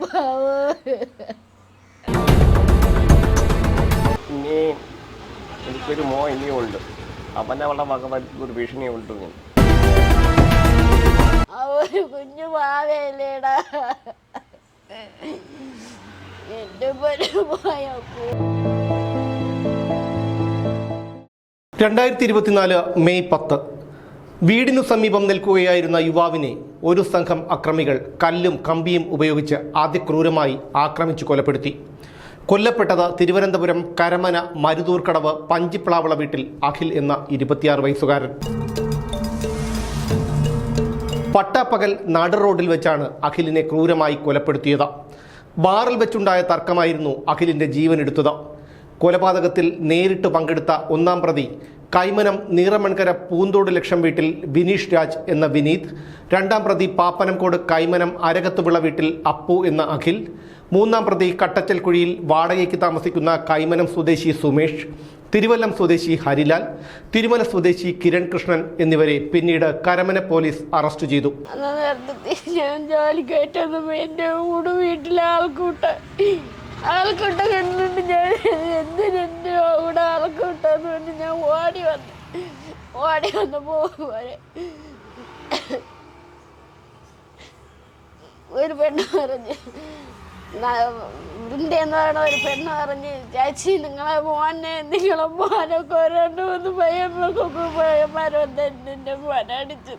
പാവം ഇനി എനിക്കൊരു മോ ഇനിയും ഉണ്ട് അവനെ അവളുടെ വക ഒരു ഭീഷണി ഉണ്ട് ഞാൻ ആ ഒരു കുഞ്ഞു പാവയല്ലേടാ എന്റെ രണ്ടായിരത്തി ഇരുപത്തിനാല് മെയ് പത്ത്. വീടിനു സമീപം നിൽക്കുകയായിരുന്ന യുവാവിനെ ഒരു സംഘം അക്രമികൾ കല്ലും കമ്പിയും ഉപയോഗിച്ച് അതിക്രൂരമായി ആക്രമിച്ചു കൊലപ്പെടുത്തി. കൊല്ലപ്പെട്ടത് തിരുവനന്തപുരം കരമന മരുതൂർക്കടവ് പഞ്ചിപ്ലാവള വീട്ടിൽ അഖിൽ എന്ന ഇരുപത്തിയാറ് വയസ്സുകാരൻ. പട്ടാപ്പകൽ നാട് റോഡിൽ വെച്ചാണ് അഖിലിനെ ക്രൂരമായി കൊലപ്പെടുത്തിയത്. ബാറിൽ വെച്ചുണ്ടായ തർക്കമായിരുന്നു അഖിലിന്റെ ജീവൻ എടുത്തത് കൊലപാതകത്തിൽ നേരിട്ട് പങ്കെടുത്ത ഒന്നാം പ്രതി കൈമനം നീറമൺകര പൂന്തോട് ലക്ഷം വീട്ടിൽ ബിനീഷ് രാജ് എന്ന വിനീത് രണ്ടാം പ്രതി പാപ്പനംകോട് കൈമനം അരകത്തുവിള വീട്ടിൽ അപ്പു എന്ന അഖിൽ മൂന്നാം പ്രതി കട്ടച്ചൽക്കുഴിയിൽ വാടകയ്ക്ക് താമസിക്കുന്ന കൈമനം സ്വദേശി സുമേഷ് തിരുവല്ലം സ്വദേശി ഹരിലാൽ തിരുമല സ്വദേശി കിരൺ കൃഷ്ണൻ എന്നിവരെ പിന്നീട് കരമന പോലീസ് അറസ്റ്റ് ചെയ്തു. ഞാൻ ജോലി എന്റെ വീട്ടിലെ ആൾക്കൂട്ട കണ്ടിട്ട് ഞാൻ എന്തിനെന്റെ കൂടെ ആൾക്കൂട്ടെന്ന് പറഞ്ഞ് ഞാൻ ഓടി വന്നു ഓടി വന്നപ്പോ പോകുവരെ ഒരു പെണ്ണ് പറഞ്ഞ് ഇതിന്റെ എന്ന് പറയണ ഒരു പെണ്ണ് പറഞ്ഞ് ചേച്ചി നിങ്ങളെ മോനെ നിങ്ങളെ മോനൊക്കെ രണ്ട് മൂന്ന് പയ്യന്മാർക്കൊക്കെ പയ്യന്മാർ വന്ന് എന്റെ മോനടിച്ചു.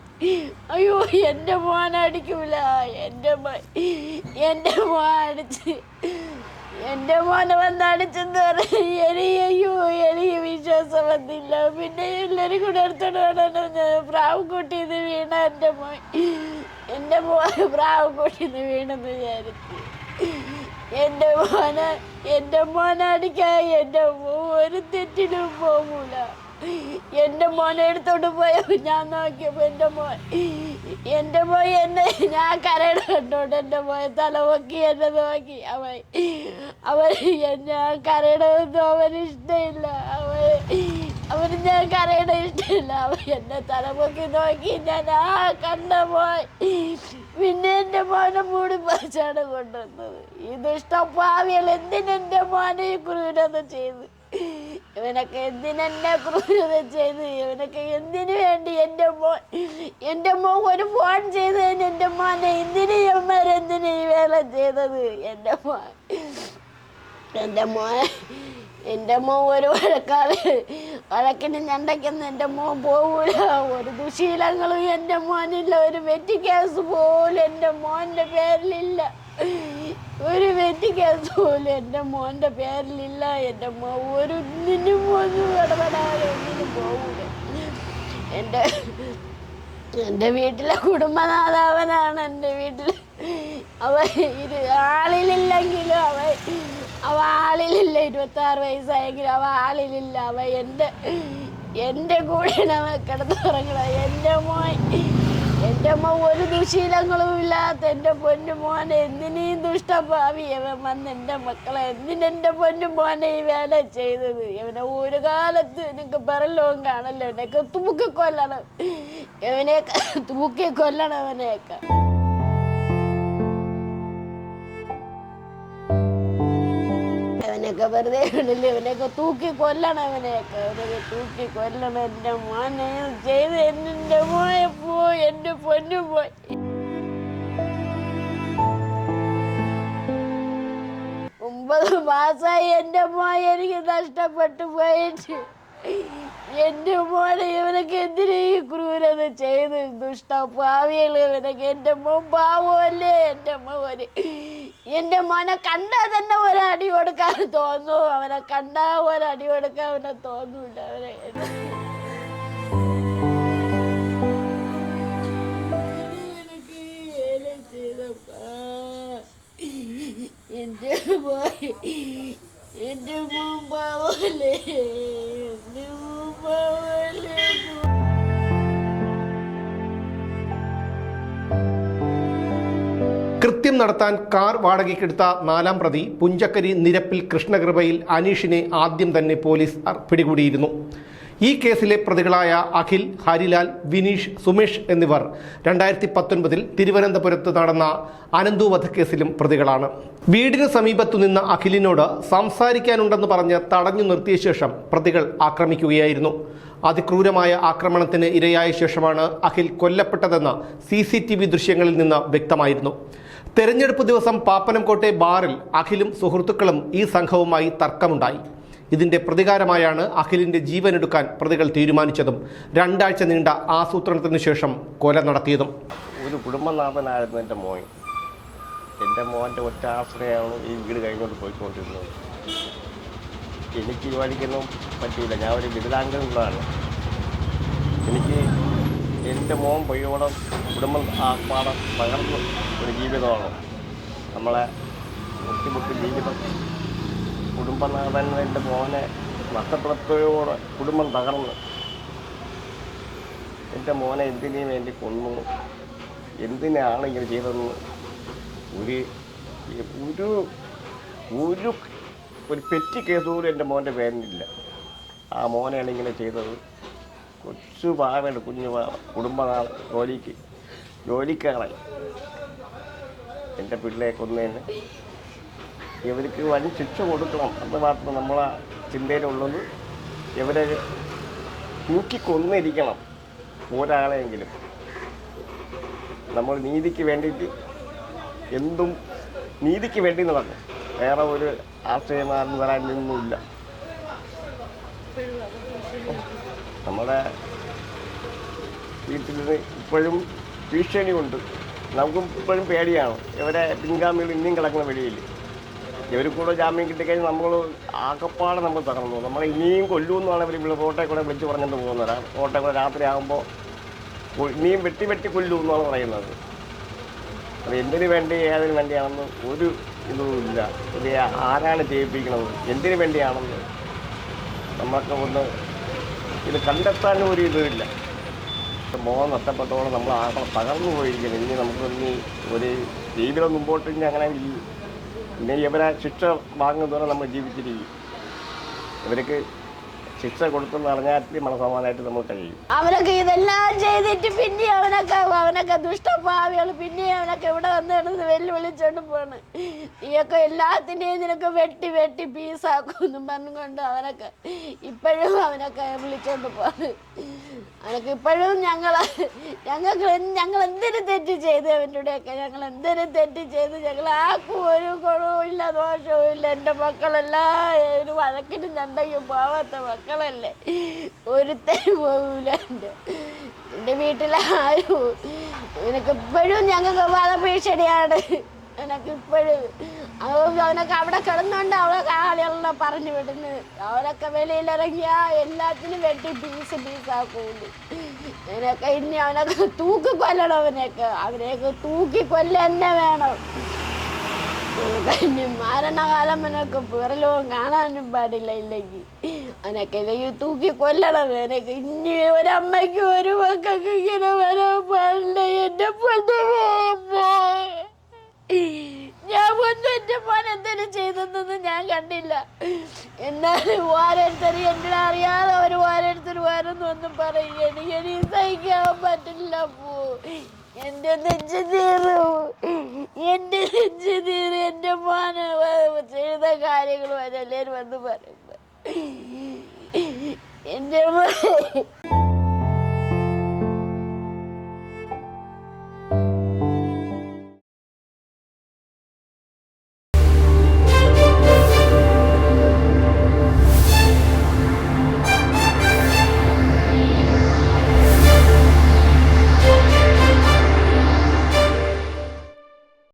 അയ്യോ എന്റെ മോനടിക്കൂല എന്റെ എന്റെ മോൻ അടിച്ച് എന്റെ മോനെ വന്നടിച്ചെന്ന് പറഞ്ഞ് എനിക്ക് വിശ്വാസം വന്നില്ല. പിന്നെ എല്ലാവരും കൂടെ എടുത്തോണ്ട് വേണം പ്രാവ് കൂട്ടിന്ന് വീണ എന്റെ മോൻ എന്റെ മോനെ പ്രാവ് കൂട്ടിന്ന് വീണെന്ന് വിചാരിച്ചു. എന്റെ മോനെ എന്റെ മോനെ അടിക്കാൻ എന്റെ ഒരു തെറ്റിനും പോകൂല. എന്റെ മോനെ എടുത്തോണ്ട് പോയപ്പോ ഞാൻ നോക്കിയപ്പോ എന്റെ മോൻ എന്റെ പോയി എന്നെ ഞാൻ കരയുടെ കണ്ടോണ്ട് എന്റെ മോൻ തല പൊക്കി എന്നെ നോക്കി. അവൻ അവൻ ഞാൻ കരയുടെ ഒന്നും അവന് ഇഷ്ടമില്ല അവൻ അവന് ഞാൻ കരയുടെ ഇഷ്ടമില്ല അവൻ എന്നെ തല പൊക്കി നോക്കി ഞാൻ ആ കണ്ട പോയി പിന്നെ എന്റെ മോനെ മൂടി പറിച്ചാണ് കൊണ്ടുവന്നത്. ഈ ദുഷ്ടപ്പാവികൾ എന്തിനെന്റെ മോനെ ഈ കുരുവിനൊന്നും ചെയ്ത്? ഇവനൊക്കെ എന്തിനെന്നെ ക്രൂരത ചെയ്ത്? ഇവനൊക്കെ എന്തിനു വേണ്ടി എന്റെ മോൻ എന്റെ മോൻ ഒരു ഫോൺ ചെയ്തതിന് എന്റെ മോനെ എന്തിനു എന്തിനു ഈ വേല ചെയ്തത്? എന്റെ മോൻ എന്റെ മോൻ എന്റെ മോൻ ഒരു വഴക്കാൾ വഴക്കിന് ഞണ്ടയ്ക്കുന്ന എന്റെ മോൻ പോകൂല ഒരു ദുശീലങ്ങളും എന്റെ മോനില്ല. ഒരു വെറ്റി കേസ് പോലും എന്റെ മോന്റെ പേരിലില്ല. ഒരു വെറ്റി കേസ് പോലും എന്റെ മോന്റെ പേരിലില്ല. എന്റെ മോ ഒരു ഒന്നിനും പോലും ഇടപെടാതെ ഒന്നിനും പോകൂല. എന്റെ എന്റെ വീട്ടിലെ കുടുംബനാഥാവനാണ് എന്റെ വീട്ടിൽ. അവ ഇത് ആളിലില്ലെങ്കിലും അവ അവ ആളിലില്ല. ഇരുപത്തി ആറ് വയസ്സായെങ്കിലും അവ ആളിലില്ല. അവ എന്റെ എന്റെ കൂടെയാണ് അവ കിടന്നുറങ്ങണ എന്റെ മോൻ എന്റെ അമ്മ ഒരു ദുശീലങ്ങളും ഇല്ലാത്ത എന്റെ പൊന്നു മോനെ എന്തിനീ ദുഷ്ടഭാവി അവൻ വന്ന് എന്റെ മക്കളെ എന്തിനെന്റെ പൊന്നു മോനെ ഈ വേല ചെയ്തത്? ഇവനെ ഒരു കാലത്ത് എനിക്ക് പറലോം കാണല്ലോ. എന്നെ തൂക്കി കൊല്ലണം. ഇവനെയൊക്കെ തൂക്കി കൊല്ലണം അവനെയൊക്കെ. അവനൊക്കെ വെറുതെ ഉള്ളിൽ ഇവനെയൊക്കെ തൂക്കി കൊല്ലണം ഇവനെയൊക്കെ അവനൊക്കെ തൂക്കി കൊല്ലണം. എന്റെ മോനെ ചെയ്ത് എന്റെ മോനെ പോയി എന്റെ പൊന്നു പോയി. ഒമ്പത് മാസമായി എന്റെ മോൻ എനിക്ക് നഷ്ടപ്പെട്ടു പോയിട്ട്. എന്റെ മോനെ ഇവനൊക്കെ എന്തിനാ ക്രൂരത ചെയ്ത്? ദുഷ്ട പാവികൾ ഇവനൊക്കെ എന്റെ മോൻ പാവമല്ലേ? എന്റെ മോന്. എന്റെ മോനെ കണ്ടാൽ തന്നെ ഒരടി കൊടുക്കാൻ തോന്നു അവനെ കണ്ടാൽ ഒരടി കൊടുക്കാൻ അവനെ തോന്നൂല അവനെ എന്റെ മോൻ എന്റെ മോൻ പാവല്ലേ? നടത്താൻ കാർ വാടകയ്ക്കെടുത്ത നാലാം പ്രതി പുഞ്ചക്കരി നിരപ്പിൽ കൃഷ്ണകൃപയിൽ അനീഷിനെ ആദ്യം തന്നെ പോലീസ് പിടികൂടിയിരുന്നു. ഈ കേസിലെ പ്രതികളായ അഖിൽ ഹരിലാൽ വിനീഷ് സുമേഷ് എന്നിവർ രണ്ടായിരത്തി പത്തൊൻപതിൽ തിരുവനന്തപുരത്ത് നടന്ന അനന്തു വധക്കേസിലും പ്രതികളാണ്. വീടിന് സമീപത്തു നിന്ന അഖിലിനോട് സംസാരിക്കാനുണ്ടെന്ന് പറഞ്ഞ് തടഞ്ഞു നിർത്തിയ ശേഷം പ്രതികൾ ആക്രമിക്കുകയായിരുന്നു. അതിക്രൂരമായ ആക്രമണത്തിന് ഇരയായ ശേഷമാണ് അഖിൽ കൊല്ലപ്പെട്ടതെന്ന് സി ദൃശ്യങ്ങളിൽ നിന്ന് വ്യക്തമായിരുന്നു. തെരഞ്ഞെടുപ്പ് ദിവസം പാപ്പനംകോട്ടെ ബാറിൽ അഖിലും സുഹൃത്തുക്കളും ഈ സംഘവുമായി തർക്കമുണ്ടായി. ഇതിന്റെ പ്രതികാരമായാണ് അഖിലിന്റെ ജീവനെടുക്കാൻ പ്രതികൾ തീരുമാനിച്ചതും രണ്ടാഴ്ച നീണ്ട ആസൂത്രണത്തിന് ശേഷം കൊല നടത്തിയതും. ഒരു കുടുംബനാഥനായിരുന്നു എന്റെ മോൻ. എന്റെ മോന്റെ ഒറ്റ ആശ്രയമാണ് ഈ വീട് കഴിഞ്ഞുകൊണ്ട് പോയിക്കൊണ്ടിരുന്നത്. എനിക്ക് ജോലിക്കൊന്നും പറ്റിയില്ല. ഞാൻ ഒരു വികലാംഗങ്ങളാണ് എനിക്ക് എന്റെ മോൻ പൊയ്യോളം കുടുംബം ആപ്പാടം പകർന്ന് ഒരു ജീവിതമാണ്. നമ്മളെ ബുദ്ധിമുട്ട് ജീവിതം. കുടുംബനാഥൻ മോനെ നഷ്ടപ്പെടുത്തോടെ കുടുംബം തകർന്ന്. എന്റെ മോനെ എന്തിനു വേണ്ടി കൊന്നു? എന്തിനാണ് ഇങ്ങനെ ചെയ്തതെന്ന് ഒരു ഒരു ഒരു ഒരു പെറ്റി കേസ് എന്റെ മോന്റെ പേരിനില്ല ആ മോനെയാണ് ഇങ്ങനെ ചെയ്തത്. കൊച്ചു പാവയുടെ കുഞ്ഞു പാവ കുടുംബനാൾ ജോലിക്ക് ജോലിക്കാളെ എന്റെ പിള്ളയെ കൊന്നതിന് ഇവർക്ക് വൻ ശിക്ഷ കൊടുക്കണം അത് മാത്രം നമ്മളെ ചിന്തയിലുള്ളത്. ഇവരെ തൂക്കി കൊന്നിരിക്കണം ഒരാളെയെങ്കിലും. നമ്മൾ നീതിക്ക് വേണ്ടിയിട്ട് എന്തും നീതിക്ക് വേണ്ടി നടക്കും വേറെ ഒരു ആശ്രയമാർന്ന് വരാൻ നിന്നുമില്ല. നമ്മുടെ വീട്ടിൽ ഇപ്പോഴും ഭീഷണിയുണ്ട്. നമുക്കും ഇപ്പോഴും പേടിയാണ്. ഇവരെ പിൻഗാമികൾ ഇനിയും കിടക്കുന്ന വെളിയിൽ. ഇവർ കൂടെ ജാമ്യം കിട്ടിക്കഴിഞ്ഞാൽ നമ്മൾ ആകപ്പാടെ നമ്മൾ തകർന്നു നമ്മൾ ഇനിയും കൊല്ലുമെന്നാണ് ഇവർ ഇവിടെ റോട്ടെ കൂടെ വിളിച്ച് പറഞ്ഞിട്ട് പോകുന്നത്. റോട്ടെ കൂടെ രാത്രി ഇനിയും വെട്ടി വെട്ടി കൊല്ലൂ എന്നാണ് പറയുന്നത്. അത് എന്തിനു വേണ്ടി ഏതിനു വേണ്ടിയാണെന്ന് ഒരു ഇതുമില്ല ഇത് ആരാണ് ചെയ്യിപ്പിക്കുന്നത് എന്തിനു വേണ്ടിയാണെന്ന് നമുക്ക് ഒന്ന് ഇത് കണ്ടെത്താനും ഒരു ഇതുമില്ല മോഹം നഷ്ടപ്പെട്ടോളം നമ്മൾ ആകെ തകർന്നു പോയിരിക്കുന്നു. ഇനി നമുക്കൊന്ന് ഒരു ജീവിതം മുമ്പോട്ട് ഇനി അങ്ങനെ ഇല്ല. ഇനി ഇവരെ ശിക്ഷ വാങ്ങുന്നതോടെ നമ്മൾ ജീവിച്ചിരിക്കും. ഇവർക്ക് ശിക്ഷ കൊടുത്തെന്ന് അറിഞ്ഞാൽ മനസമാനായിട്ട് നമ്മൾ കഴിയും. അവനൊക്കെ ഇതെല്ലാം ചെയ്തിട്ട് പിന്നെ അവനൊക്കെ അവനൊക്കെ ദുഷ്ടഭാവികൾ പിന്നെ അവനൊക്കെ ഇവിടെ വന്നിടുന്ന് വെല്ലുവിളിച്ചോണ്ട് പോണ്. നീയൊക്കെ എല്ലാത്തിന്റെയും നിനക്ക് വെട്ടി വെട്ടി പീസാക്കുമെന്നും പറഞ്ഞുകൊണ്ട് അവനൊക്കെ ഇപ്പോഴും അവനൊക്കെ വിളിച്ചോണ്ട് പോണ്. അവനൊക്കെ ഇപ്പോഴും ഞങ്ങൾ ഞങ്ങൾക്ക് ഞങ്ങൾ എന്തിനു തെറ്റ് ചെയ്ത് അവന്റെ കൂടെയൊക്കെ? ഞങ്ങൾ എന്തിനു തെറ്റ് ചെയ്ത്? ഞങ്ങൾ ആർക്കും ഒരു ഗുണവും ഇല്ല ദോഷവും ഇല്ല എന്റെ മക്കളെല്ലാം ഒരു വഴക്കിനും ചണ്ടയ്ക്കും പോവാത്ത മക്കളല്ലേ? ഒരുത്തരും പോകൂല എന്റെ. എന്റെ വീട്ടിലാരും. എനിക്ക് ഇപ്പോഴും ഞങ്ങൾക്ക് വധഭീഷണിയാണ്. എനിക്ക് ഇപ്പോഴും അവനൊക്കെ അവിടെ കിടന്നുകൊണ്ട് അവളൊക്കെ ആളുകളെ പറഞ്ഞു വിടുന്നു. അവരൊക്കെ വെളിയിലിറങ്ങിയ എല്ലാത്തിനും വെട്ടി പീസ് പീസാക്കൂലു അവനൊക്കെ ഇനി അവനൊക്കെ തൂക്കി കൊല്ലണം അവനെയൊക്കെ. അവനെയൊക്കെ തൂക്കി കൊല്ല തന്നെ വേണം മരണകാലം അവനൊക്കെ പിറലവും കാണാനും പാടില്ല ഇല്ലെങ്കിൽ. അവനൊക്കെ ഇല്ലെങ്കിൽ തൂക്കി കൊല്ലണം. അവനൊക്കെ ഇനി ഒരമ്മയ്ക്ക് ഒരു മക്കൾക്ക് ഇങ്ങനെ വരാൻ പാടില്ല. എന്റെ പൊന്നു ഞാൻ ഒന്നും എന്റെ മോൻ എന്തെങ്കിലും ചെയ്തെന്നൊന്നും ഞാൻ കണ്ടില്ല. എന്നാലും ഓരോരുത്തരും എന്നെ അറിയാതെ അവർ ഓരോരുത്തർ ഓരോന്നൊന്നും പറയും എനിക്ക് ഇനി സഹിക്കാൻ പറ്റില്ല പോ. എന്റെ നെഞ്ച് തീരു എന്റെ നെഞ്ച് തീരു എന്റെ മോന് ചെയ്ത കാര്യങ്ങൾ വരെ എല്ലാവരും വന്ന് പറയുമ്പോൾ എന്റെ മോനെ.